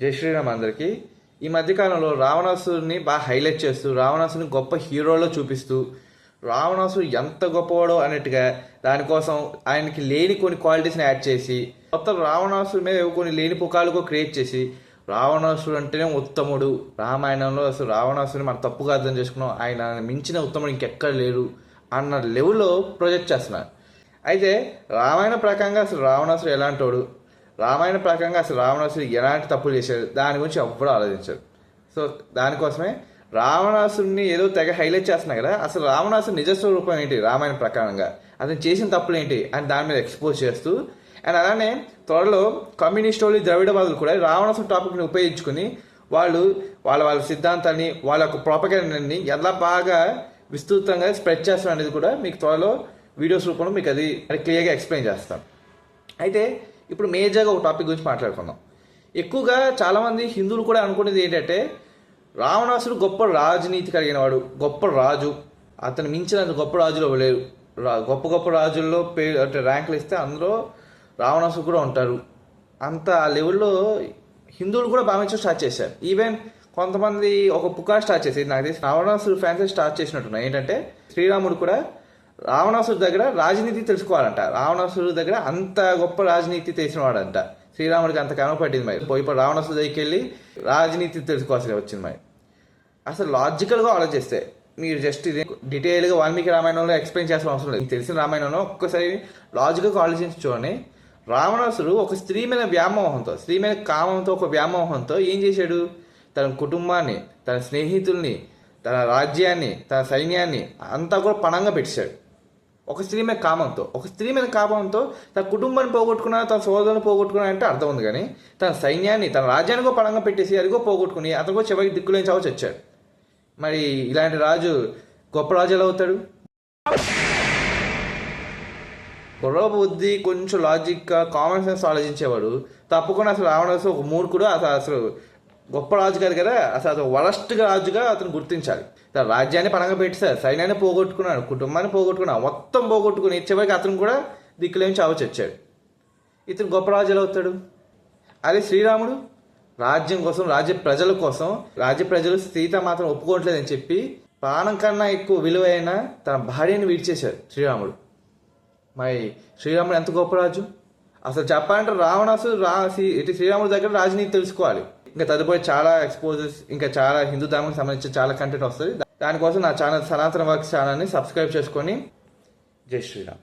జై శ్రీరామ్ అందరికీ. ఈ మధ్యకాలంలో రావణాసురుని బాగా హైలైట్ చేస్తూ రావణాసుని గొప్ప హీరోలో చూపిస్తూ రావణాసురు ఎంత గొప్పవాడో అన్నట్టుగా దానికోసం ఆయనకి లేని కొన్ని క్వాలిటీస్ని యాడ్ చేసి మొత్తం రావణాసురు మీద కొన్ని లేని పుకాలకు క్రియేట్ చేసి రావణాసుడు అంటేనే ఉత్తముడు. రామాయణంలో అసలు రావణాసురుని మనం తప్పుగా అర్థం చేసుకున్నాం. ఆయన మించిన ఉత్తముడు ఇంకెక్కడ లేరు అన్న లెవెల్లో ప్రొజెక్ట్ చేస్తున్నారు. అయితే రామాయణ ప్రకారంగా అసలు రావణాసుడు ఎలాంటోడు రామాయణ ప్రకారంగా అసలు రావణాసుడు ఎలాంటి తప్పులు చేశాడు? దాని గురించి ఎవ్వరూ ఆలోచించారు. సో దానికోసమే రావణాసుడిని ఏదో తెగ హైలైట్ చేస్తున్నా కదా అసలు రావణాసుడు నిజ స్వరూపం ఏంటి రామాయణ ప్రకారంగా? అతను చేసిన తప్పులు ఏంటి? అని దాని మీద ఎక్స్పోజ్ చేస్తూ అండ్ అలానే త్వరలో కమ్యూనిస్ట్ వాళ్ళు ద్రవిడవాదులు కూడా రావణాసుడు టాపిక్ని ఉపయోగించుకుని వాళ్ళు వాళ్ళ వాళ్ళ సిద్ధాంతాన్ని వాళ్ళ యొక్క ప్రాపగండాన్ని ఎలా బాగా విస్తృతంగా స్ప్రెడ్ చేస్తారు అనేది కూడా మీకు త్వరలో వీడియోస్ రూపంలో మీకు అది క్లియర్గా ఎక్స్ప్లెయిన్ చేస్తాను. అయితే ఇప్పుడు మేజర్గా ఒక టాపిక్ గురించి మాట్లాడుకుందాం. ఎక్కువగా చాలామంది హిందువులు కూడా అనుకునేది ఏంటంటే రావణాసుడు గొప్ప రాజనీతి కలిగిన వాడు గొప్ప రాజు. అతను మించిన గొప్ప రాజులు లేరు. గొప్ప గొప్ప రాజుల్లో పే అంటే ర్యాంకులు ఇస్తే అందులో రావణాసుడు కూడా ఉంటారు. అంత ఆ లెవెల్లో హిందువులు కూడా భావించడం స్టార్ట్ చేశారు. ఈవెన్ కొంతమంది ఒక పుకార్ స్టార్ట్ చేసేది నాకు తెలిసి రావణాసుడు ఫ్యాన్స్ స్టార్ట్ చేసినట్టున్నాయి. ఏంటంటే శ్రీరాముడు కూడా రావణాసుడు దగ్గర రాజనీతి తెలుసుకోవాలంట. రావణాసురు దగ్గర అంత గొప్ప రాజనీతి తెలిసినవాడంట. శ్రీరాముడికి అంత కనపడింది మరి. పోయి ఇప్పుడు రావణాసురు దగ్గరికి వెళ్ళి రాజనీతి తెలుసుకోవాల్సి వచ్చింది మరి. అసలు లాజికల్గా ఆలోచిస్తే మీరు జస్ట్ ఇది డీటెయిల్గా వాల్మీకి రామాయణంలో ఎక్స్ప్లెయిన్ చేసిన అవసరం లేదు. తెలిసిన రామాయణంలో ఒక్కసారి లాజికల్గా ఆలోచించి చూడండి. రావణాసురు ఒక స్త్రీ మీద వ్యామోహంతో స్త్రీ మీద కామంతో ఒక వ్యామోహంతో ఏం చేశాడు? తన కుటుంబాన్ని తన స్నేహితుల్ని తన రాజ్యాన్ని తన సైన్యాన్ని అంతా కూడా పణంగా పెట్టాడు ఒక స్త్రీ మీద కామంతో ఒక స్త్రీ మీద కామంతో తన కుటుంబాన్ని పోగొట్టుకున్నా తన సోదరుని పోగొట్టుకున్నా అంటే అర్థం ఉంది కానీ తన సైన్యాన్ని తన రాజ్యానికో పడంగా పెట్టేసి అదిగో పోగొట్టుకుని అతనికో చివరికి దిక్కులేని చావచ్చు వచ్చాడు మరి ఇలాంటి రాజు గొప్ప రాజు ఎలా అవుతాడు? బుర్ర బుద్ధి కొంచెం లాజిక్గా కామన్ సెన్స్ ఆలోచించేవాడు. తప్పకుండా అసలు రావడం ఒక మూర్ఖుడు అసలు అసలు గొప్ప రాజు కాదు కదా. అసలు అతను వరస్ట్గా రాజుగా అతను గుర్తించాలి. తన రాజ్యాన్ని పనంగా పెట్టేశారు సైన్యాన్ని పోగొట్టుకున్నాడు కుటుంబాన్ని పోగొట్టుకున్నాడు మొత్తం పోగొట్టుకుని చివరికి అతను కూడా దిక్కులేమి చావచ్చు వచ్చాడు ఇతను గొప్ప రాజు ఎలా అవుతాడు? అదే శ్రీరాముడు రాజ్యం కోసం రాజ్య ప్రజల కోసం రాజ్య ప్రజలు సీత మాత్రం ఒప్పుకోవట్లేదని చెప్పి ప్రాణం కన్నా ఎక్కువ విలువైన తన భార్యని విడిచేశాడు శ్రీరాముడు. మరి శ్రీరాముడు ఎంత గొప్ప రాజు? అసలు చెప్పాలంటే రావణాసుడు రా ఇటు శ్రీరాముడి దగ్గర రాజనీతి తెలుసుకోవాలి. ఇంకా తదుపరి చాలా ఎక్స్పోజెస్ ఇంకా చాలా హిందూ ధర్మానికి సంబంధించిన చాలా కంటెంట్ వస్తుంది. దానికోసం నా ఛానల్ సనాతన వర్క్స్ ఛానల్ని సబ్స్క్రైబ్ చేసుకొని జై శ్రీరామ్.